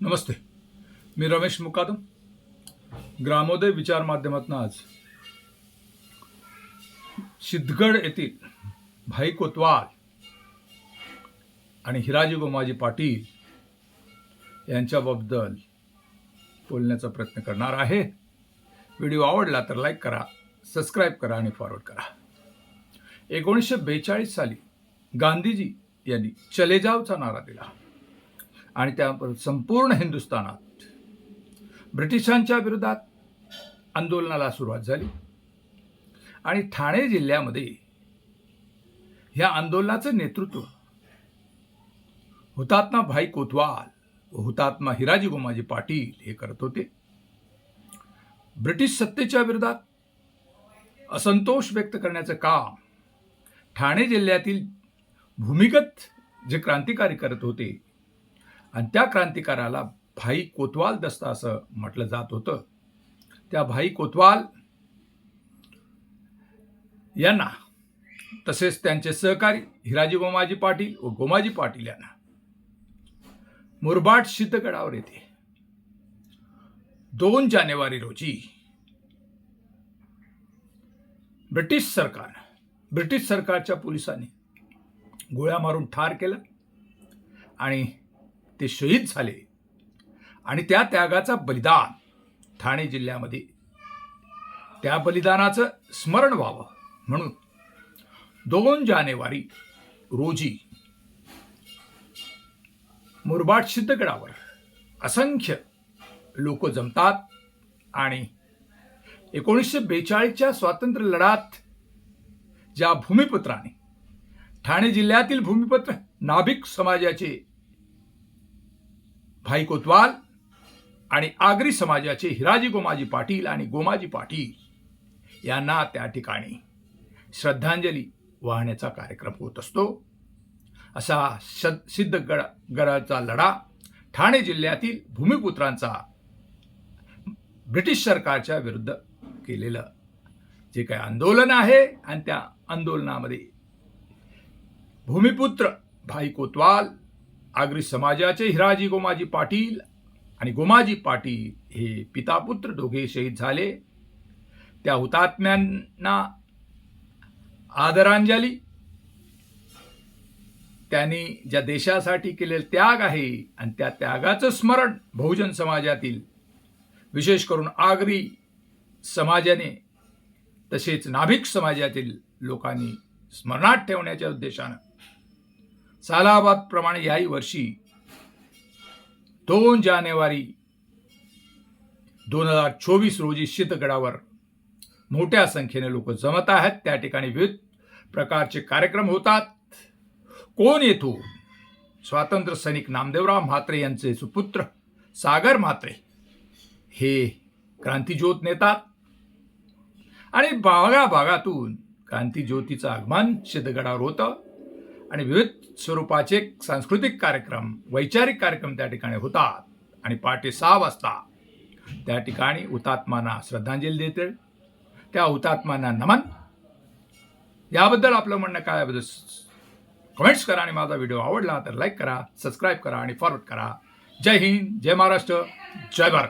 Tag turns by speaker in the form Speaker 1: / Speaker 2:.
Speaker 1: नमस्ते. मी रमेश मुकादम ग्रामोदय विचार माध्यमातून आज सिद्धगड येथील भाई कोतवाल आणि हिराजी गोमाजी पाटील यांच्याबद्दल बोलण्याचा प्रयत्न करणार आहे. व्हिडिओ आवडला तर लाईक करा सबस्क्राईब करा आणि फॉरवर्ड करा. एकोणीसशे बेचाळीस साली गांधीजी यांनी चले जावचा नारा दिला. आणि त्या संपूर्ण हिंदुस्थानात ब्रिटिशांच्या विरोधात आंदोलनाला सुरुवात झाली. आणि ठाणे जिल्ह्यामध्ये ह्या आंदोलनाचं नेतृत्व हुतात्मा भाई कोतवाल व हुतात्मा हिराजी गोमाजी पाटील हे करत होते. ब्रिटिश सत्तेच्या विरोधात असंतोष व्यक्त करण्याचं काम ठाणे जिल्ह्यातील भूमिगत जे क्रांतिकारी करत होते आणि त्या क्रांतिकाराला भाई कोतवाल दस्ता असं म्हटलं जात होतं. त्या भाई कोतवाल यांना तसेच त्यांचे सहकारी हिराजी गोमाजी पाटील व गोमाजी पाटील यांना मुरबाड सिद्धगडावर येथे दोन जानेवारी रोजी ब्रिटिश सरकार ब्रिटिश सरकारच्या पोलिसांनी गोळ्या मारून ठार केलं आणि ते शहीद झाले. आणि त्या त्यागाचा बलिदान ठाणे जिल्ह्यामध्ये. त्या बलिदानाचं स्मरण व्हावं म्हणून दोन जानेवारी रोजी मुरबाड सिद्धगडावर असंख्य लोक जमतात आणि एकोणीसशे बेचाळीसच्या स्वातंत्र्य लढ्यात ज्या भूमिपुत्राने ठाणे जिल्ह्यातील भूमिपुत्र नाभिक समाजाचे भाई कोतवाल आणि आगरी समाजाचे हिराजी गोमाजी पाटील आणि गोमाजी पाटील यांना त्या ठिकाणी श्रद्धांजली वाहण्याचा कार्यक्रम होत असतो. असा शद सिद्धगड गडाचा लढा ठाणे जिल्ह्यातील भूमिपुत्रांचा ब्रिटिश सरकारच्या विरुद्ध केलेलं जे काही आंदोलन आहे आणि त्या आंदोलनामध्ये भूमिपुत्र भाई कोतवाल आगरी समाजाचे हिराजी गोमाजी पाटील आणि गोमाजी पाटील हे पितापुत्र दोघे शहीद झाले. त्या हुतात्म्यांना आदरांजली. त्यांनी ज्या देशासाठी केलेला त्याग आहे आणि त्या त्यागाचं स्मरण बहुजन समाजातील विशेष करून आगरी समाजाने तसेच नाभिक समाजातील लोकांनी स्मरणात ठेवण्याच्या उद्देशानं सालाबाद प्रमाणे याही वर्षी दोन जानेवारी दोन हजार चोवीस रोजी शीतगडावर मोठ्या संख्येने लोक जमत आहेत. त्या ठिकाणी विविध प्रकारचे कार्यक्रम होतात. कोण येतो? स्वातंत्र्य सैनिक नामदेवराव म्हात्रे यांचे सुपुत्र सागर म्हात्रे हे क्रांतीज्योत नेतात. आणि भागाभागातून क्रांतीज्योतीचं आगमन सिद्धगडावर होतं. आणि विविध स्वरूपाचे सांस्कृतिक कार्यक्रम वैचारिक कार्यक्रम त्या ठिकाणी होतात. आणि पहाटे सहा वाजता त्या ठिकाणी हुतात्मांना श्रद्धांजली देते. त्या हुतात्मांना नमन. याबद्दल आपलं म्हणणं काय कमेंट्स करा आणि माझा व्हिडिओ आवडला तर लाईक करा सबस्क्राईब करा आणि फॉरवर्ड करा. जय हिंद जय महाराष्ट्र जय भारत.